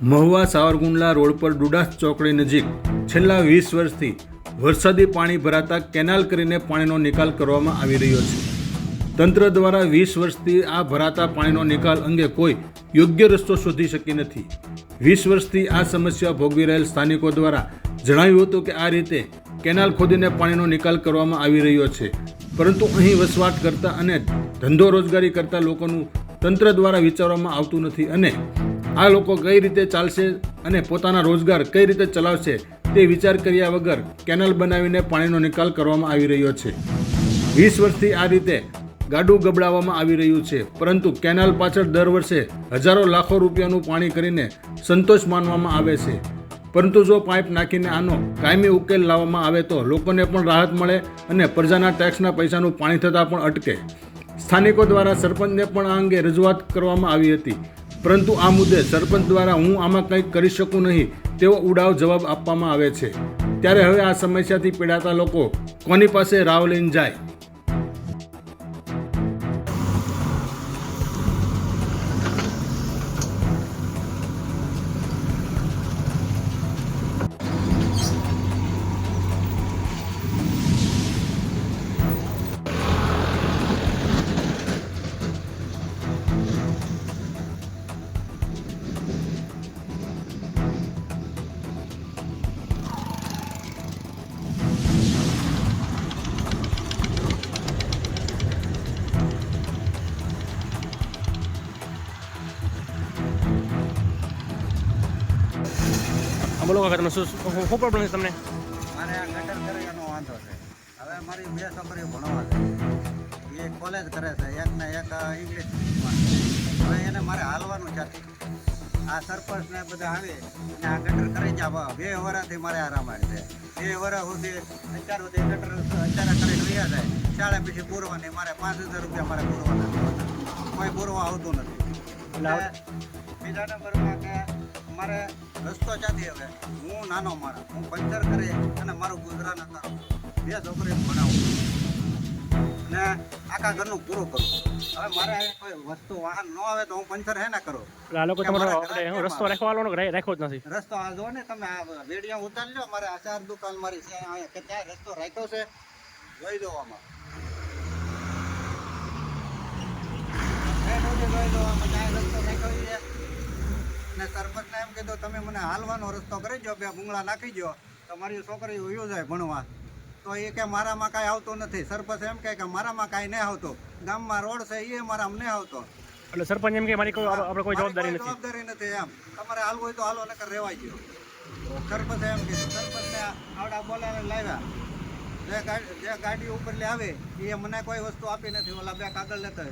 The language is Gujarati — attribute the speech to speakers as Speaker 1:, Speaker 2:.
Speaker 1: મહુવા સાવરકુંડલા રોડ પર ડુડાસ ચોકડી નજીક છેલ્લા વીસ વર્ષથી વરસાદી પાણી ભરાતા કેનાલ કરીને પાણીનો નિકાલ કરવામાં આવી રહ્યો છે. તંત્ર દ્વારા વીસ વર્ષથી આ ભરાતા પાણીનો નિકાલ અંગે કોઈ યોગ્ય રસ્તો શોધી શકી નથી. વીસ વર્ષથી આ સમસ્યા ભોગવી રહેલ સ્થાનિકો દ્વારા જણાવ્યું હતું કે આ રીતે કેનાલ ખોદીને પાણીનો નિકાલ કરવામાં આવી રહ્યો છે. પરંતુ અહીં વસવાટ કરતા અને ધંધો રોજગારી કરતા લોકોનું તંત્ર દ્વારા વિચારવામાં આવતું નથી અને આ લોકો કઈ રીતે ચાલશે અને પોતાના રોજગાર કઈ રીતે ચલાવશે તે વિચાર કર્યા વગર કેનલ બનાવીને પાણીનો નિકાલ કરવામાં આવી રહ્યો છે. વીસ વર્ષથી આ રીતે ગાડું ગબડાવવામાં આવી રહ્યું છે, પરંતુ કેનાલ પાછળ દર વર્ષે હજારો લાખો રૂપિયાનું પાણી કરીને સંતોષ માનવામાં આવે છે. પરંતુ જો પાઇપ નાખીને આનો કાયમી ઉકેલ લાવવામાં આવે તો લોકોને પણ રાહત મળે અને પ્રજાના ટેક્સના પૈસાનું પાણી થતાં પણ અટકે. સ્થાનિકો દ્વારા સરપંચને પણ આ અંગે રજૂઆત કરવામાં આવી હતી. પરંતુ આ મુદ્દે સરપંચ દ્વારા હું આમાં કંઈક કરી શકું નહીં, તેવો ઉડાવ જવાબ આપવામાં આવે છે. ત્યારે હવે આ સમસ્યાથી પીડાતા લોકો કોની પાસે રાવ લઈને જાય?
Speaker 2: બોલો કાકા તમે શું શું શું પ્રોબ્લેમ છે તમને?
Speaker 3: મારે આ ગટર કરેગાનો વાંધો છે. હવે મારી બે છોકરીઓ ભણવા છે. એક કોલેજ કરે છે. એક ને એક ઇંગ્લિશ હવે એને મારે હાલવાનું છે. આ સરપંચ ને બધા આવે. અને આ ગટર કરી જા બે વર્ષથી મારે આરામ છે. બે વરા સુધી અત્યાર સુધી ગટર અત્યારે કરી રહ્યા જાય. શાળા પછી પૂરવાની. મારે પાંચ હજાર રૂપિયા મારે પૂરવાના કોઈ પૂરવા આવતું નથી.
Speaker 2: એટલે
Speaker 3: બીજા નંબરમાં કે મારે રસ્તો ચાથી હવે હું નાનો માણસ. હું પંચર કરી અને મારું ગુજરાન હતા. બે છોકરીઓ ભણાવું. અને આખા ઘરનું પૂરું કરું. હવે મારે કોઈ વસ્તુ વાહન ન આવે તો હું પંચર હે ના કરું?
Speaker 2: આ લોકો તમારો
Speaker 3: મારા
Speaker 2: રસ્તો રાખવાનો રાખ્યો જ નથી?
Speaker 3: રસ્તો આ જો ને તમે આ વીડિયો ઉતારી લો મારે આચાર દુકાન મારી છે. અહીંયા કે ત્યાં રસ્તો રાખ્યો છે. જોઈ દો આમાં. જોઈ દો આમાં. ત્યાં રસ્તો રાખ્યો છે. ને સરપંચને એમ કીધું તમે મને હાલવાનો રસ્તો કરી દો બે બુંગળા નાખી દો તો મારી છોકરી વયો જાય ભણવા. તો એ કે મારામાં કાંઈ આવતું નથી. સરપંચ એમ કહે કે મારામાં કાંઈ નહીં આવતું. ગામમાં રોડ છે એ મારામાં નહીં આવતો.
Speaker 2: એટલે સરપંચ એમ કે મારી કોઈ આપણે કોઈ જવાબદારી નથી.
Speaker 3: જવાબદારી નથી એમ. તમારે હાલવું હોય તો હાલો નકર રહેવાય ગયો. સરપંચ એમ કે સરપંચને આવડા બોલાવે લાવ્યા. જે ગાડી ઉપર લે આવે એ મને કોઈ વસ્તુ આપી નથી. ઓલા બે કાગળ લેતા